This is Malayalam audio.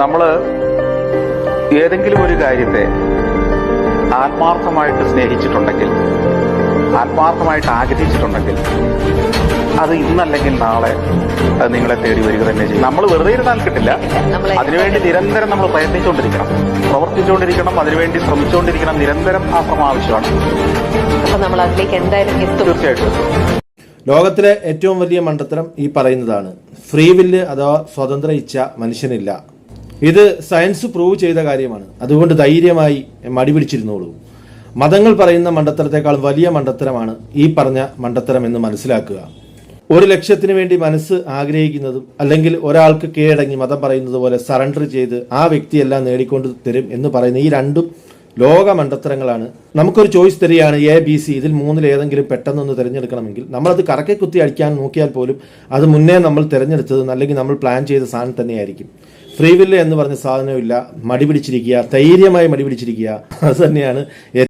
നമ്മൾ ഏതെങ്കിലും ഒരു കാര്യത്തെ ആത്മാർത്ഥമായിട്ട് സ്നേഹിച്ചിട്ടുണ്ടെങ്കിൽ ആത്മാർത്ഥമായിട്ട് ആഗ്രഹിച്ചിട്ടുണ്ടെങ്കിൽ അത് ഇന്നല്ലെങ്കിൽ നാളെ അത് നിങ്ങളെ തേടി വരിക തന്നെ ചെയ്യും. നമ്മൾ വെറുതെ ഇരുന്നാൽ കിട്ടില്ല. അതിനുവേണ്ടി നിരന്തരം നമ്മൾ പ്രയത്നിച്ചുകൊണ്ടിരിക്കണം. പ്രവർത്തിച്ചുകൊണ്ടിരിക്കണം അതിനുവേണ്ടി ശ്രമിച്ചുകൊണ്ടിരിക്കണം. നിരന്തരം ആ ശ്രമം ആവശ്യമാണ്. അപ്പൊ നമ്മൾ അതിലേക്ക് എന്തായാലും എത്തും. തീർച്ചയായിട്ടും. ലോകത്തിലെ ഏറ്റവും വലിയ മണ്ടത്തരം ഈ പറയുന്നതാണ്. ഫ്രീ വില്ല് അഥവാ സ്വതന്ത്ര ഇച്ഛ മനുഷ്യനില്ല. ഇത് സയൻസ് പ്രൂവ് ചെയ്ത കാര്യമാണ്. അതുകൊണ്ട് ധൈര്യമായി മടി പിടിച്ചിരുന്നോളൂ. മതങ്ങൾ പറയുന്ന മണ്ടത്തരത്തെക്കാൾ വലിയ മണ്ടത്തരമാണ് ഈ പറഞ്ഞ മണ്ടത്തരം എന്ന് മനസ്സിലാക്കുക. ഒരു ലക്ഷ്യത്തിന് വേണ്ടി മനസ്സ് ആഗ്രഹിക്കുന്നതും അല്ലെങ്കിൽ ഒരാൾക്ക് കീഴടങ്ങി മതം പറയുന്നത് പോലെ സറണ്ടർ ചെയ്ത് ആ വ്യക്തിയെല്ലാം നേടിക്കൊണ്ട് തരും എന്ന് പറയുന്ന ഈ രണ്ടും ലോക മണ്ടത്തരങ്ങളാണ്. നമുക്കൊരു ചോയ്സ് തരികയാണ് എ ബി സി ഇതിൽ മൂന്നിൽ ഏതെങ്കിലും പെട്ടെന്നൊന്ന് തിരഞ്ഞെടുക്കണമെങ്കിൽ. നമ്മളത് കറക്കെ കുത്തി അടിക്കാൻ നോക്കിയാൽ പോലും അത് മുന്നേ നമ്മൾ തിരഞ്ഞെടുത്തത് അല്ലെങ്കിൽ നമ്മൾ പ്ലാൻ ചെയ്ത സാധനം തന്നെയായിരിക്കും. ഫ്രീ വില്ല് എന്ന് പറഞ്ഞ സാധനമില്ല മടി പിടിച്ചിരിക്കുക ധൈര്യമായി മടി പിടിച്ചിരിക്കുക. അത് തന്നെയാണ്